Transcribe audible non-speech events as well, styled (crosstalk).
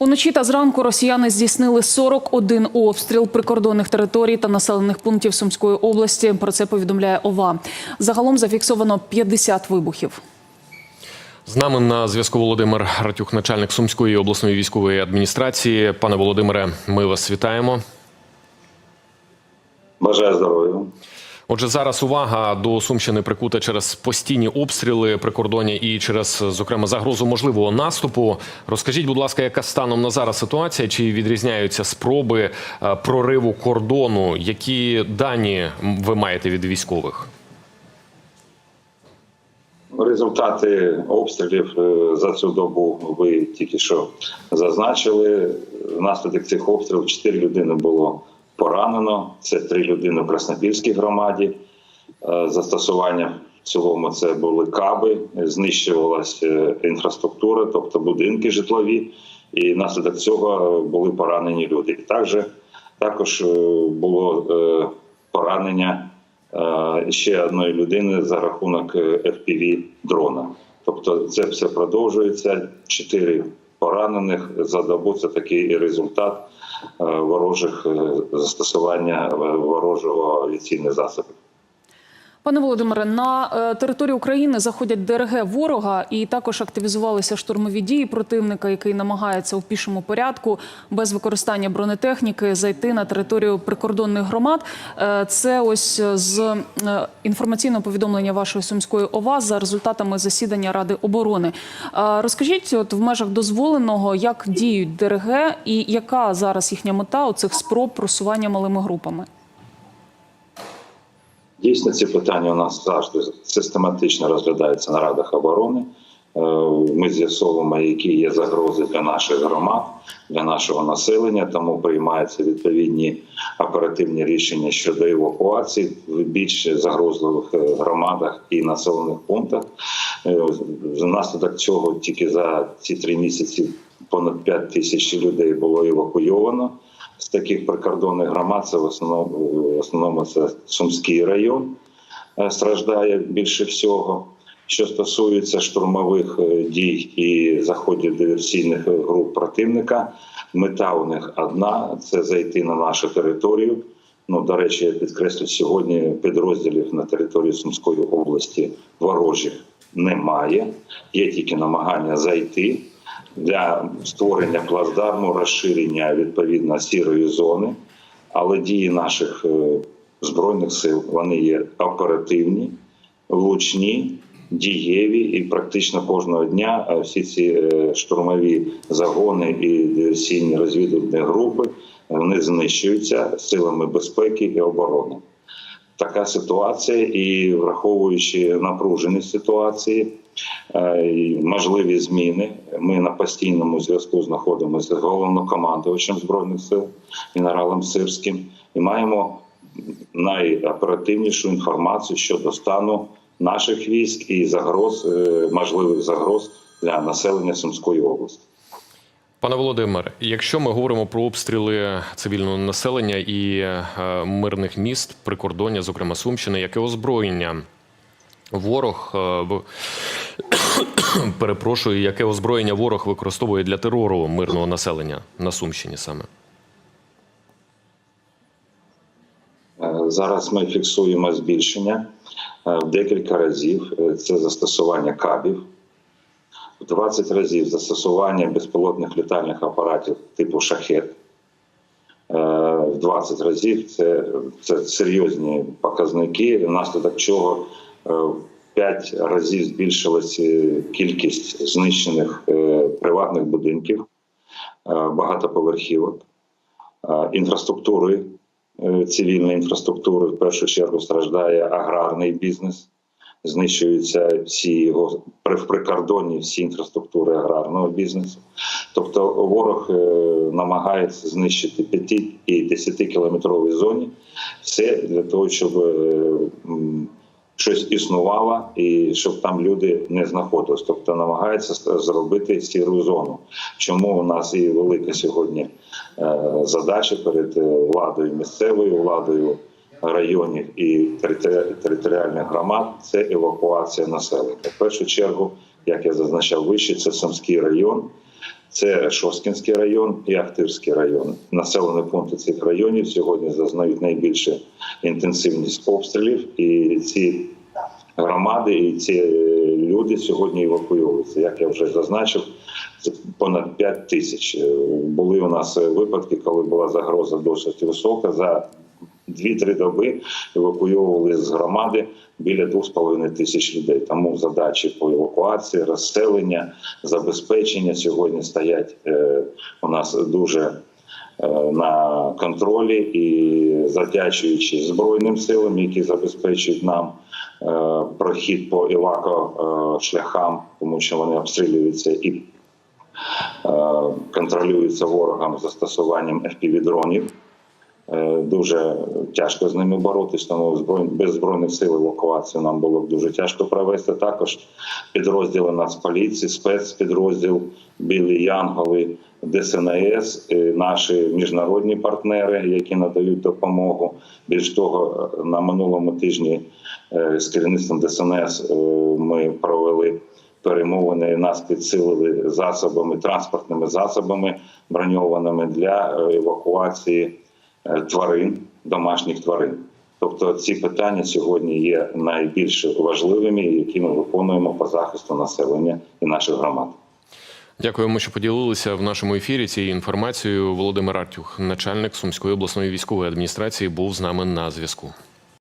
Уночі та зранку росіяни здійснили 41 обстріл прикордонних територій та населених пунктів Сумської області. Про це повідомляє ОВА. Загалом зафіксовано 50 вибухів. З нами на зв'язку Володимир Ратюх, начальник Сумської обласної військової адміністрації. Пане Володимире, ми вас вітаємо. Бажаю здоров'я. Отже, зараз увага до Сумщини прикута через постійні обстріли прикордоння і через, зокрема, загрозу можливого наступу. Розкажіть, будь ласка, яка станом на зараз ситуація? Чи відрізняються спроби е, прориву кордону? Які дані ви маєте від військових? Результати обстрілів е, за цю добу ви тільки що зазначили. Внаслідок цих обстрілів 4 людини було поранено. Це 3 людини в Краснопільській громаді. Е, Застосування в цілому це були каби, знищувалася е, інфраструктура, тобто будинки житлові, і внаслідок цього були поранені люди. Також, також е, було е, поранення е, ще одної людини за рахунок е, FPV дрона. Тобто це все продовжується. Чотири поранених за добу. Це такий результат е, ворожих е, застосування е, ворожого авіаційних засобів. Пане Володимире, на е, територію України заходять ДРГ ворога і також активізувалися штурмові дії противника, який намагається у пішому порядку без використання бронетехніки зайти на територію прикордонних громад. Е, Це ось з е, інформаційного повідомлення вашої сумської ОВА за результатами засідання Ради оборони. Розкажіть, от в межах дозволеного, як діють ДРГ і яка зараз їхня мета у цих спроб просування малими групами? Дійсно, ці питання у нас завжди систематично розглядаються на радах оборони. Е, Ми з'ясовуємо, які є загрози для наших громад, для нашого населення. Тому приймаються відповідні оперативні рішення щодо евакуації в більш загрозливих е, громадах і населених пунктах. Е, Внаслідок цього тільки за ці три місяці понад 5 тисяч людей було евакуйовано з таких прикордонних громад. Це в основному в основному це Сумський район е, страждає більше всього. Що стосується штурмових е, дій і заходів диверсійних е, груп противника, мета у них одна це зайти на нашу територію. Ну, до речі, я підкреслю, сьогодні підрозділів на території Сумської області ворожих немає. Є тільки намагання зайти для створення плацдарму, розширення відповідно сірої зони. Але дії наших е, збройних сил вони є оперативні, влучні, дієві, і практично кожного дня е, всі ці е, штурмові загони і диверсійні розвідувальні групи вони знищуються силами безпеки і оборони. Така ситуація, і враховуючи напружені ситуації, е, і можливі зміни, ми на постійному зв'язку знаходимося з головнокомандувачем збройних сил генералом Сирським і маємо найоперативнішу інформацію щодо стану наших військ і загроз е, можливих загроз для населення Сумської області. Пане Володимире, якщо ми говоримо про обстріли цивільного населення і е, мирних міст, прикордоння, зокрема Сумщини, яке озброєння ворог е, (coughs) перепрошую, яке озброєння ворог використовує для терору мирного населення на Сумщині саме? Е, Зараз ми фіксуємо збільшення в декілька разів. Це застосування кабів, в 20 разів застосування безпілотних літальних апаратів типу шахет. Е, В 20 разів це, це серйозні показники, внаслідок чого е, в 5 разів збільшилася кількість знищених е, приватних будинків, багатоповерхівок, інфраструктури цивільної інфраструктури в першу чергу страждає аграрний бізнес. Знищуються всі його в прикордонні всі інфраструктури аграрного бізнесу. Тобто ворог е, намагається знищити 5 і 10 кілометровій зоні все для того, щоб е, щось існувало і щоб там люди не знаходились. Тобто намагається зробити сіру зону. Чому у нас і велика сьогодні е, задача перед владою місцевою владою районів і територіальних громад це евакуація населення. В першу чергу, як я зазначав вище, це Сумський район. Це Шосткінський район і Ахтирський район. Населені пункти цих районів сьогодні зазнають найбільше інтенсивність обстрілів, і ці громади і ці е, люди сьогодні евакуюються. Як я вже зазначив, це понад 5 тисяч. Були у нас випадки, коли була загроза досить висока. За 2-3 доби евакуйовували з громади біля 2,5 тисяч людей. Тому задачі по евакуації, розселення, забезпечення сьогодні стоять е, у нас дуже е, на контролі і завдячуючи Збройним силам, які забезпечують нам е, прохід по евако е, шляхам, тому що вони обстрілюються і контролюються ворогом застосуванням FPV-дронів. Е, Дуже тяжко з ними боротись, тому без збройних сил евакуацію нам було дуже тяжко провести. Також підрозділи Нацполіції, спецпідрозділ, Білі Янголи, ДСНС, е, наші міжнародні партнери, які надають допомогу. Більш того, е, на минулому тижні е, з керівництвом ДСНС е, ми провели перемовини. Нас підсилили засобами, транспортними засобами броньованими для е, евакуації е, тварин, домашніх тварин. Тобто ці питання сьогодні є найбільш важливими, які ми виконуємо по захисту населення і наших громад. Дякуємо, що поділилися в нашому ефірі цією інформацією. Володимир Артюх, начальник Сумської обласної військової адміністрації, був з нами на зв'язку.